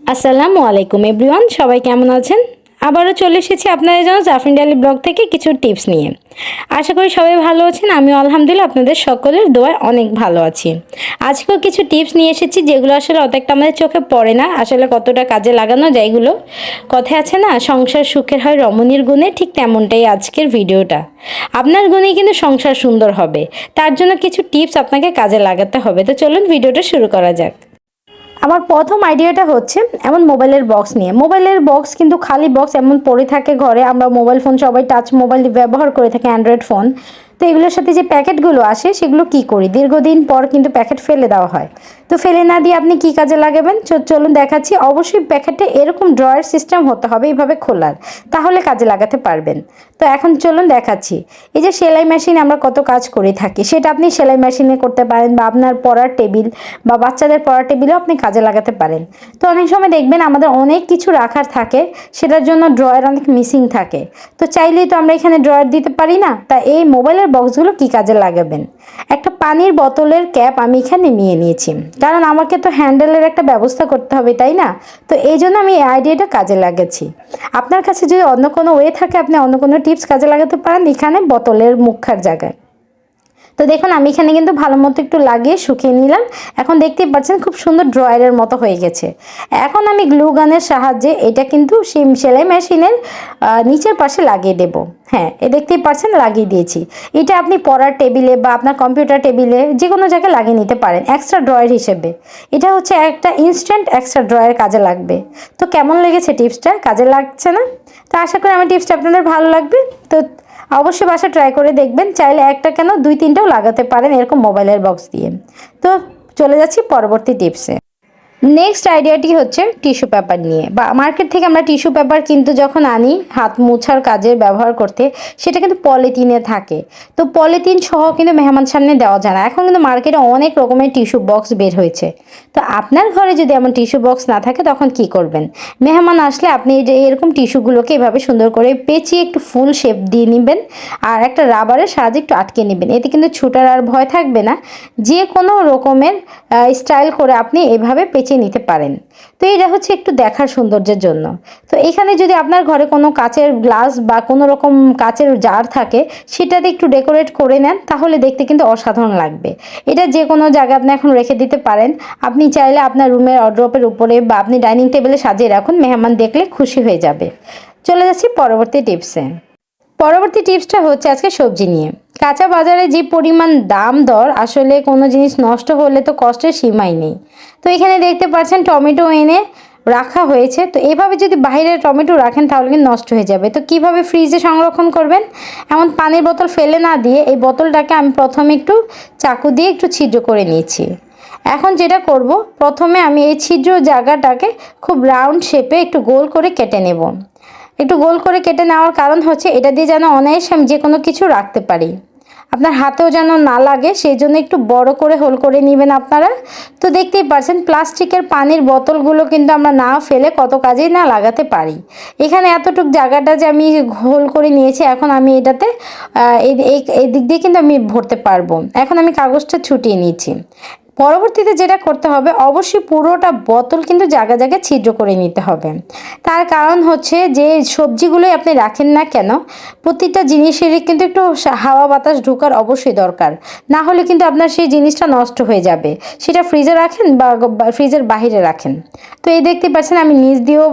আসসালামু আলাইকুম এভরিওয়ান, সবাই কেমন আছেন? আবারও চলে এসেছি আপনাদের জন্য জাফরিন ডালি ব্লগ থেকে কিছু টিপস নিয়ে। আশা করি সবাই ভালো আছেন আমি আলহামদুলিল্লাহ আপনাদের সকলের দোয়ায় অনেক ভালো আছি। আজকেও কিছু টিপস নিয়ে এসেছি যেগুলো আসলে অত একটা আমাদের চোখে পড়ে না, আসলে কতটা কাজে লাগানো যায় এগুলো। কথায় আছে না, সংসার সুখের হয় রমণীর গুণে, ঠিক তেমনটাই আজকের ভিডিওটা। আপনার গুণেই কিন্তু সংসার সুন্দর হবে, তার জন্য কিছু টিপস আপনাকে কাজে লাগাতে হবে। তো চলুন ভিডিওটা শুরু করা যাক। আমার প্রথম আইডিয়াটা হচ্ছে এমন মোবাইলের বক্স নিয়ে। মোবাইলের বক্স কিন্তু খালি বক্স এমন পড়ে থাকে ঘরে। আমরা মোবাইল ফোন সবাই টাচ মোবাইল ব্যবহার করে থাকি অ্যান্ড্রয়েড ফোন তো এগুলোর সাথে যে প্যাকেটগুলো আসে, সেগুলো কি করি? দীর্ঘদিন পর কিন্তু প্যাকেট ফেলে দেওয়া হয়। তো ফেলে না দিয়ে আপনি কি কাজে লাগাবেন? চলুন দেখাচ্ছি। অবশ্যই প্যাকেটে এরকম ড্রয়ার সিস্টেম হতে হবে এইভাবে খোলার, তাহলে কাজে লাগাতে পারবেন। তো এখন চলুন দেখাচ্ছি। এই যে সেলাই মেশিন আমরা কত কাজ করে থাকি, সেটা আপনি সেলাই মেশিনে করতে পারেন বা আপনার পড়ার টেবিল বা বাচ্চাদের পড়ার টেবিলেও আপনি কাজে লাগাতে পারেন। তো অনেক সময় দেখবেন আমাদের অনেক কিছু রাখার থাকে, সেটার জন্য ড্রয়ার অনেক মিসিং থাকে। তো চাইলেই তো আমরা এখানে ড্রয়ার দিতে পারি না। তা এই মোবাইলের বক্সগুলো কি কাজে লাগাবেন? একটা পানির বোতলের ক্যাপ আমি এখানে নিয়ে নিয়েছি। কারণ আমাকে তো হ্যান্ডেলের একটা ব্যবস্থা করতে হবে, তাই না? তো এই জন্য আমি এই আইডিয়াটা কাজে লাগাচ্ছি। আপনার কাছে যদি অন্য কোনো ওয়ে থাকে, আপনি অন্য কোনো টিপস কাজে লাগাতে পারেন এখানে বোতলের মুখার জায়গায়। তো দেখুন, আমি এখানে কিন্তু ভালো মতো একটু লাগিয়ে শুকিয়ে নিলাম। এখন দেখতেই পাচ্ছেন খুব সুন্দর ড্রয়ারের মতো হয়ে গেছে। এখন আমি গ্লু গানের সাহায্যে এটা কিন্তু সেলাই মেশিনের নিচের পাশে লাগিয়ে দেব। হ্যাঁ এ দেখতেই পাচ্ছেন লাগিয়ে দিয়েছি। এটা আপনি পড়ার টেবিলে বা আপনার কম্পিউটার টেবিলে যে কোনো জায়গায় লাগিয়ে নিতে পারেন এক্সট্রা ড্রয়ার হিসেবে। এটা হচ্ছে একটা ইনস্ট্যান্ট এক্সট্রা ড্রয়ার কাজে লাগবে। তো কেমন লেগেছে টিপসটা? কাজে লাগছে না? তো আশা করি আমার টিপসটা আপনাদের ভালো লাগবে। তো অবশ্যই বাসা ট্রাই করে দেখবেন। চাইলে একটা কেন দুই তিনটাও লাগাতে পারেন এরকম মোবাইলের বক্স দিয়ে। তো চলে যাচ্ছি পরবর্তী টিপসে নেক্সট আইডিয়াটি হচ্ছে টিস্যু পেপার নিয়ে। বা মার্কেট থেকে আমরা টিস্যু পেপার কিন্তু যখন আনি, হাত মোছার কাজে ব্যবহার করতে, সেটা কিন্তু পলিথিনে থাকে। তো পলিথিন সহ কিন্তু মেহমান সামনে দেওয়া যায় না। এখন কিন্তু মার্কেটে অনেক রকমের টিস্যু বক্স বের হয়েছে। তো আপনার ঘরে যদি এমন টিস্যু বক্স না থাকে, তখন কি করবেন? মেহমান আসলে আপনি এই যে এরকম টিস্যুগুলোকে এভাবে সুন্দর করে পেঁচিয়ে একটু ফুল শেপ দিয়ে নেবেন, আর একটা রাবারের সাহায্যে একটু আটকে নেবেন। এতে কিন্তু ছুটার আর ভয় থাকবে না। যে কোনো রকমের স্টাইল করে আপনি এভাবে পেঁচিয়ে নিতে পারেন। তো এটা হচ্ছে একটু দেখার সৌন্দর্যের জন্য। তো এখানে যদি আপনার ঘরে কোনো কাচের গ্লাস বা কোনো রকম কাচের জার থাকে, সেটাতে একটু ডেকোরেট করে নেন, তাহলে দেখতে কিন্তু অসাধারণ লাগবে। এটা যে কোনো জায়গায় আপনি এখন রেখে দিতে পারেন। আপনি চাইলে আপনার রুমের অড্রপের উপরে বা আপনি ডাইনিং টেবিলে সাজিয়ে রাখুন, মেহমান দেখলে খুশি হয়ে যাবে। চলে যাচ্ছি পরবর্তী টিপসে। পরবর্তী টিপসটা হচ্ছে আজকে সবজি নিয়ে। কাঁচা বাজারে যে পরিমাণ দাম দর, আসলে কোনো জিনিস নষ্ট হলে তো কষ্টের সীমাই নেই। তো এখানে দেখতে পাচ্ছেন টমেটো এনে রাখা হয়েছে। তো এভাবে যদি বাইরে টমেটো রাখেন তাহলে কিন্তু নষ্ট হয়ে যাবে। তো কীভাবে ফ্রিজে সংরক্ষণ করবেন? এমন পানির বোতল ফেলে না দিয়ে এই বোতলটাকে আমি প্রথমে একটু চাকু দিয়ে একটু ছিদ্র করে নিয়েছি। এখন যেটা করব, প্রথমে আমি এই ছিদ্র জায়গাটাকে খুব রাউন্ড শেপে একটু গোল করে কেটে নেব। একটু গোল করে কেটে নেওয়ার কারণ হচ্ছে এটা দিয়ে যেন অনায়াসে আমি যে কোনো কিছু রাখতে পারি। আপনার হাতেও যেন না লাগে, সেই জন্য একটু বড় করে হোল করে নেবেন আপনারা। তো দেখতেই পাচ্ছেন, প্লাস্টিকের পানির বোতলগুলো কিন্তু আমরা না ফেলে কত কাজেই না লাগাতে পারি। এখানে এতটুক জায়গাটা যে আমি হোল করে নিয়েছি, এখন আমি এটাতে এই দিক দিয়ে কিন্তু আমি ভরতে পারব। এখন আমি কাগজটা ছুটিয়ে নিয়েছি পরবর্তীতে যেটা করতে হবে, অবশ্যই পুরোটা বোতল কিন্তু জায়গা জায়গায় ছিদ্র করে নিতে হবে। তার কারণ হচ্ছে যে সবজিগুলোই আপনি রাখেন না কেন, প্রতিটা জিনিসেরই কিন্তু একটু হাওয়া বাতাস ঢোকার অবশ্যই দরকার। না হলে কিন্তু আপনার সেই জিনিসটা নষ্ট হয়ে যাবে। সেটা ফ্রিজে রাখেন বা ফ্রিজের বাইরে রাখেন। তো এই দেখতে পাচ্ছেন আমি নিচ দিয়েও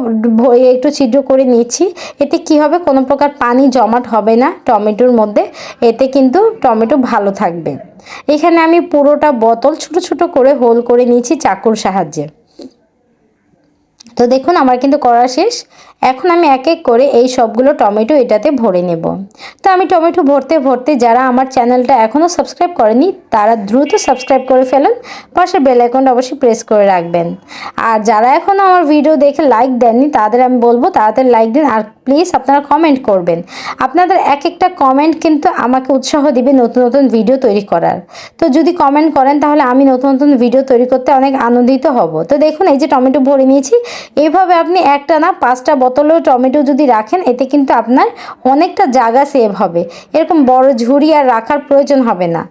একটু ছিদ্র করে নিচ্ছি। এতে কি হবে? কোনো প্রকার পানি জমাট হবে না টমেটোর মধ্যে। এতে কিন্তু টমেটো ভালো থাকবে। এখানে আমি পুরোটা বোতল ছোট ছোট করে হোল করে নিয়েছি চাকুর সাহায্যে। তো দেখুন, আমার কিন্তু করা শেষ। এখন আমি এক এক করে এই সবগুলো টমেটো এটাতে ভরে নেব। তো আমি টমেটো ভরতে ভরতে যারা আমার চ্যানেলটা এখনও সাবস্ক্রাইব করেনি, তারা দ্রুত সাবস্ক্রাইব করে ফেলুন, পাশে বেল আইকনটা অবশ্যই প্রেস করে রাখবেন। আর যারা এখনও আমার ভিডিও দেখে লাইক দেননি, তাদের আমি বলব তাড়াতাড়ি লাইক দিন আর প্লিজ আপনারা কমেন্ট করবেন। আপনাদের এক একটা কমেন্ট কিন্তু আমাকে উৎসাহ দিবে নতুন নতুন ভিডিও তৈরি করার। তো যদি কমেন্ট করেন, তাহলে আমি নতুন নতুন ভিডিও তৈরি করতে অনেক আনন্দিত হব। তো দেখুন, এই যে টমেটো ভরে নিয়েছি এইভাবে আপনি একটা না পাঁচটা বোতলেও টমেটো যদি রাখেন, এতে কিন্তু আপনার অনেকটা জায়গা সেভ হবে। এরকম বড় ঝুড়ি আর রাখার প্রয়োজন হবে না।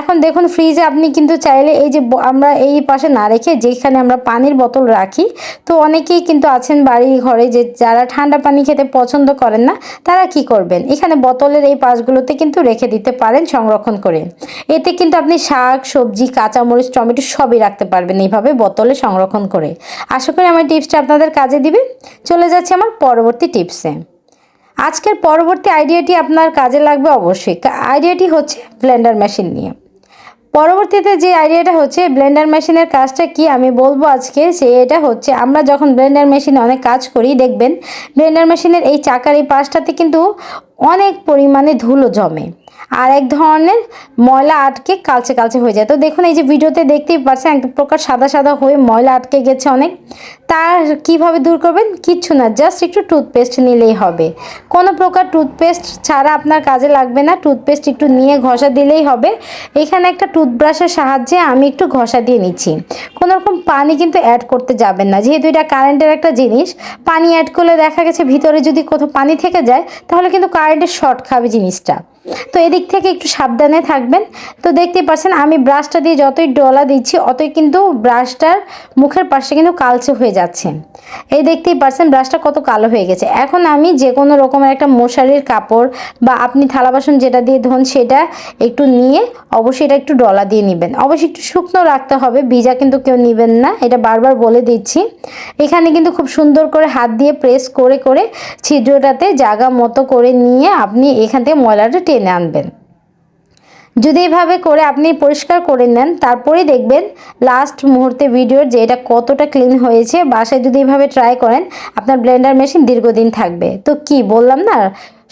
এখন দেখুন ফ্রিজে আপনি কিন্তু চাইলে এই যে আমরা এই পাশে না রেখে যেখানে আমরা পানির বোতল রাখি, তো অনেকেই কিন্তু আছেন বাড়ি ঘরে যে যারা ঠান্ডা পানি খেতে পছন্দ করেন না, তারা কি করবেন? এখানে বোতলের এই পাশগুলোতে কিন্তু রেখে দিতে পারেন সংরক্ষণ করে। এতে কিন্তু আপনি শাক, সবজি, কাঁচামরিচ, টমেটো সবই রাখতে পারবেন এইভাবে বোতলে সংরক্ষণ করে। আশা করি আমার টিপসটা আপনাদের কাজে দিবে। চলে যাচ্ছে আমার পরবর্তী টিপসে। আজকের পরবর্তী আইডিয়াটি আপনার কাজে লাগবে অবশ্যই। আইডিয়াটি হচ্ছে ব্লেন্ডার মেশিন নিয়ে। পরবর্তীতে যে আইডিয়াটা হচ্ছে ব্লেন্ডার মেশিনের কাজটা কি আমি বলব আজকে, সে এটা হচ্ছে আমরা যখন ব্লেন্ডার মেশিনে অনেক কাজ করি, দেখবেন ব্লেন্ডার মেশিনের এই চাকার এই পাশটাতে কিন্তু অনেক পরিমাণে ধুলো জমে। আর এক ধরনের ময়লা আটকে কালচে কালচে হয়ে যায়। তো দেখুন, এই যে ভিডিওতে দেখতেই পাচ্ছেন, এক প্রকার সাদা সাদা হয়ে ময়লা আটকে গেছে অনেক। তার কীভাবে দূর করবেন? কিচ্ছু না, জাস্ট একটু টুথপেস্ট নিলেই হবে। কোনো প্রকার টুথপেস্ট ছাড়া আপনার কাজে লাগবে না। টুথপেস্ট একটু নিয়ে ঘষা দিলেই হবে। এখানে একটা টুথব্রাশের সাহায্যে আমি একটু ঘষা দিয়ে নিচ্ছি। কোনো রকম পানি কিন্তু অ্যাড করতে যাবেন না। যেহেতু এটা কারেন্টের একটা জিনিস, পানি অ্যাড করলে দেখা গেছে ভিতরে যদি কোথাও পানি থেকে যায়, তাহলে কিন্তু কারেন্টের শর্ট খাবে জিনিসটা। তো এদিক থেকে একটু সাবধানে থাকবেন। তো দেখতেই পাচ্ছেন, আমি ব্রাশটা দিয়ে যতই ডলা দিচ্ছি, অতই কিন্তু ব্রাশটার মুখের পাশে কিন্তু কালচে হয়ে যাচ্ছে। এই দেখতেই পাচ্ছেন ব্রাশটা কত কালো হয়ে গেছে। এখন আমি যে কোনো রকমের একটা মশারির কাপড় বা আপনি থালা বাসন যেটা দিয়ে ধোন, সেটা একটু নিয়ে অবশ্যই এটা একটু ডলা দিয়ে নেবেন। অবশ্যই একটু শুকনো রাখতে হবে ভিজা কিন্তু কেউ নেবেন না, এটা বারবার বলে দিচ্ছি। এখানে কিন্তু খুব সুন্দর করে হাত দিয়ে প্রেস করে করে ছিদ্রটাতে জায়গা মতো করে নিয়ে আপনি এখান থেকে ময়লাটা টেনে আনবেন। যদি এভাবে করে আপনি পরিষ্কার করে নেন, তারপরেই দেখবেন লাস্ট মুহূর্তে ভিডিওর যে এটা কতটা ক্লিন হয়েছে, বাসায় যদি এভাবে ট্রাই করেন, আপনার ব্লেন্ডার মেশিন দীর্ঘদিন থাকবে। তো কি বললাম না,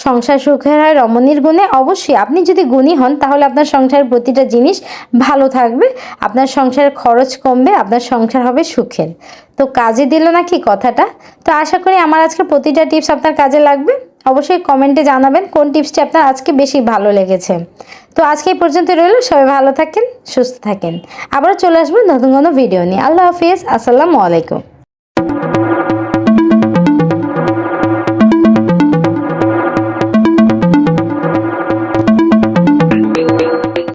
সংসার সুখের হয়, রমণীর গুণে অবশ্যই আপনি যদি গুণী হন, তাহলে আপনার সংসারের প্রতিটা জিনিস ভালো থাকবে, আপনার সংসারের খরচ কমবে, আপনার সংসার হবে সুখের। তো কাজে দিল নাকি কথাটা? তো আশা করি আমার আজকে প্রতিটা টিপস আপনার কাজে লাগবে। অবশ্যই কমেন্টে জানাবেন কোন টিপসটি আপনার আজকে বেশি ভালো লেগেছে। তো আজকে এই পর্যন্ত রইল, সবাই ভালো থাকেন, সুস্থ থাকেন। আবার চলে আসবেন নতুন কোনো ভিডিও নিয়ে। আল্লাহ হাফিজ, আসসালামু আলাইকুম।